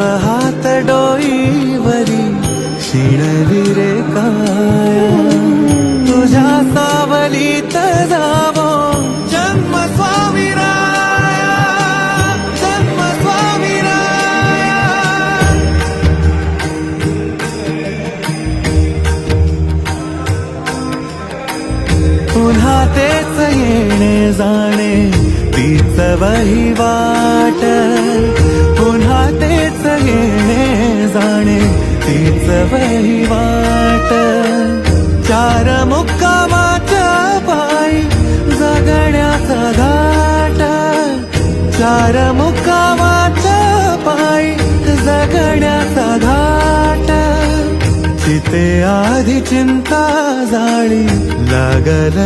ठेव हात डोईवरी शिणली रे काया? तुझ्या सावलीत जावो. जन्म स्वामी राया जन्म स्वामी राया पुन्हा तेच येणे जाणे तीच वही वाट. तीच वाट चार मुक्कामाच्या पायी जगण्याचा घाट चार मुक्कामाच्या पायी जगण्याचा घाट. चिते आधी चिंता जाळी लागल